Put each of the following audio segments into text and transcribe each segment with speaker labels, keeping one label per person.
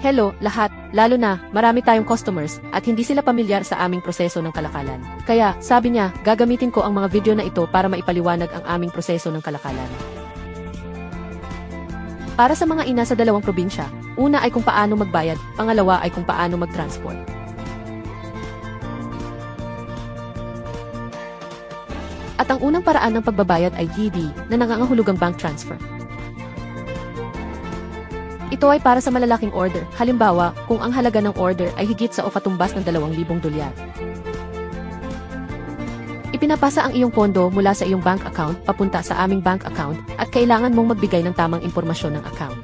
Speaker 1: Hello, lahat. Lalo na, marami tayong customers at hindi sila pamilyar sa aming proseso ng kalakalan. Kaya, sabi niya, gagamitin ko ang mga video na ito para maipaliwanag ang aming proseso ng kalakalan. Para sa mga ina sa dalawang probinsya, una ay kung paano magbayad, pangalawa ay kung paano mag-transport. At ang unang paraan ng pagbabayad ay GD na nangangahulugang bank transfer. Ito ay para sa malalaking order, halimbawa, kung ang halaga ng order ay higit sa o katumbas ng 2,000 dolyar. Ipinapasa ang iyong pondo mula sa iyong bank account papunta sa aming bank account at kailangan mong magbigay ng tamang impormasyon ng account.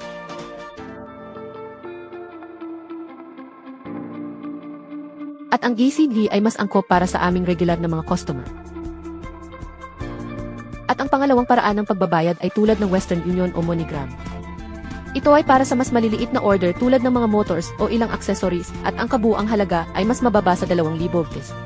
Speaker 1: At ang GCD ay mas angkop para sa aming regular na mga customer. At ang pangalawang paraan ng pagbabayad ay tulad ng Western Union o MoneyGram. Ito ay para sa mas maliliit na order tulad ng mga motors o ilang accessories at ang kabuang halaga ay mas mababa sa 2,000 pesos.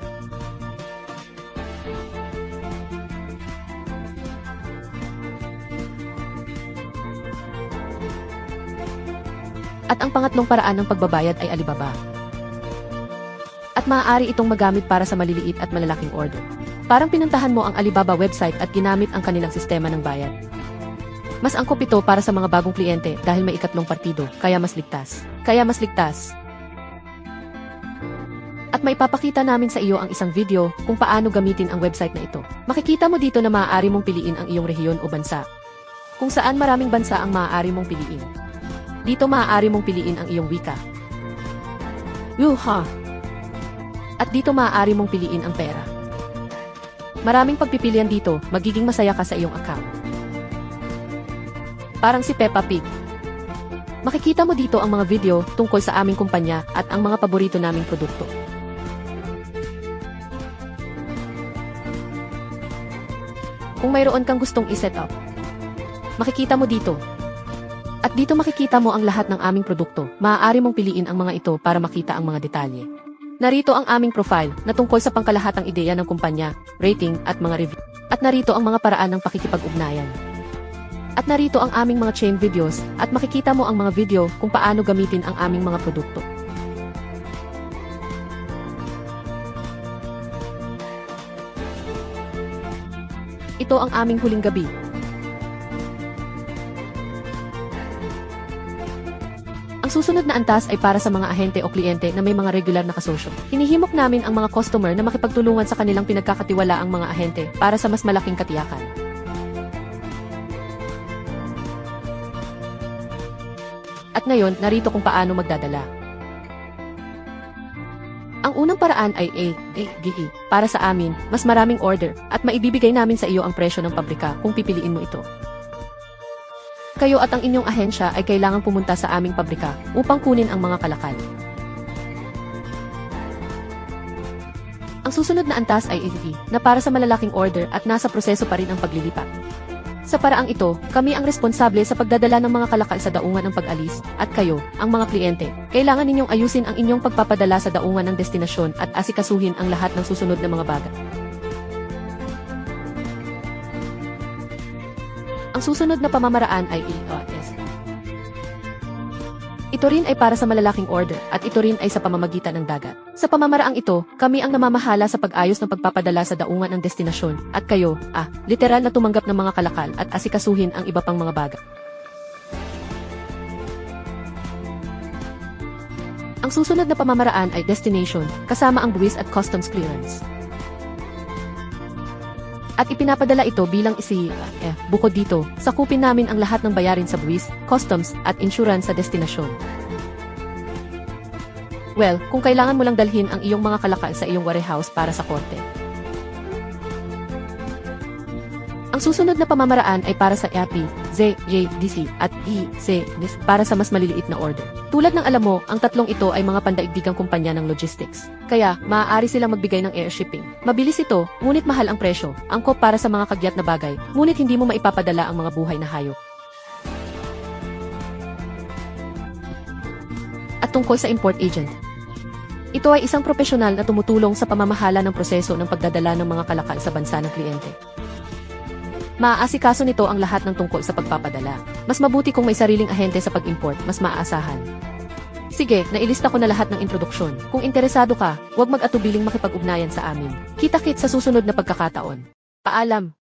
Speaker 1: At ang pangatlong paraan ng pagbabayad ay Alibaba. At maaari itong magamit para sa maliliit at malalaking order. Parang pinuntahan mo ang Alibaba website at ginamit ang kanilang sistema ng bayad. Mas angkop ito para sa mga bagong kliyente dahil may ikatlong partido, kaya mas ligtas. Kaya mas ligtas. At may papakita namin sa iyo ang isang video kung paano gamitin ang website na ito. Makikita mo dito na maaari mong piliin ang iyong rehiyon o bansa. Kung saan maraming bansa ang maaari mong piliin. Dito maaari mong piliin ang iyong wika. Yuha! At dito maaari mong piliin ang pera. Maraming pagpipilian dito, magiging masaya ka sa iyong account. Parang si Peppa Pig. Makikita mo dito ang mga video tungkol sa aming kumpanya at ang mga paborito naming produkto. Kung mayroon kang gustong iset up, makikita mo dito. At dito makikita mo ang lahat ng aming produkto. Maaari mong piliin ang mga ito para makita ang mga detalye. Narito ang aming profile na tungkol sa pangkalahatang ideya ng kumpanya, rating at mga review. At narito ang mga paraan ng pakikipag-ugnayan. At narito ang aming mga chain videos at makikita mo ang mga video kung paano gamitin ang aming mga produkto. Ito ang aming huling gabi. Ang susunod na antas ay para sa mga ahente o kliyente na may mga regular na kasosyo. Hinihimok namin ang mga customer na makipagtulungan sa kanilang pinagkakatiwala ang mga ahente para sa mas malaking katiyakan. At ngayon, narito kung paano magdadala. Ang unang paraan ay A, A, G, E. Para sa amin, mas maraming order at maibibigay namin sa iyo ang presyo ng pabrika kung pipiliin mo ito. Kayo at ang inyong ahensya ay kailangang pumunta sa aming pabrika upang kunin ang mga kalakal. Ang susunod na antas ay AV na para sa malalaking order at nasa proseso pa rin ang paglilipat. Sa paraang ito, kami ang responsable sa pagdadala ng mga kalakal sa daungan ng pag-alis, at kayo, ang mga kliyente, kailangan ninyong ayusin ang inyong pagpapadala sa daungan ng destinasyon at asikasuhin ang lahat ng susunod na mga bagay. Ang susunod na pamamaraan ay EOS. Ito rin ay para sa malalaking order at ito rin ay sa pamamagitan ng dagat. Sa pamamaraang ito, kami ang namamahala sa pag-ayos ng pagpapadala sa daungan ng destinasyon at kayo, ah, literal na tumanggap ng mga kalakal at asikasuhin ang iba pang mga bagay. Ang susunod na pamamaraan ay destination, kasama ang buwis at customs clearance. At ipinapadala ito bilang isi, eh, bukod dito, sakupin namin ang lahat ng bayarin sa buwis, customs, at insurance sa destinasyon. Well, kung kailangan mo lang dalhin ang iyong mga kalakal sa iyong warehouse para sa korte. Ang susunod na pamamaraan ay para sa EAPI, ZJDC, at EC para sa mas maliliit na order. Tulad ng alam mo, ang tatlong ito ay mga pandaigdigang kumpanya ng logistics. Kaya, maaari silang magbigay ng air shipping. Mabilis ito, ngunit mahal ang presyo. Angkop para sa mga kagyat na bagay, ngunit hindi mo maipapadala ang mga buhay na hayop. At tungkol sa import agent. Ito ay isang profesional na tumutulong sa pamamahala ng proseso ng pagdadala ng mga kalakal sa bansa ng kliyente. Maaasikaso nito ang lahat ng tungkol sa pagpapadala. Mas mabuti kung may sariling ahente sa pag-import, mas maaasahan. Sige, nailista ko na lahat ng introduksyon. Kung interesado ka, huwag mag-atubiling makipag-ugnayan sa amin. Kita-kit sa susunod na pagkakataon. Paalam.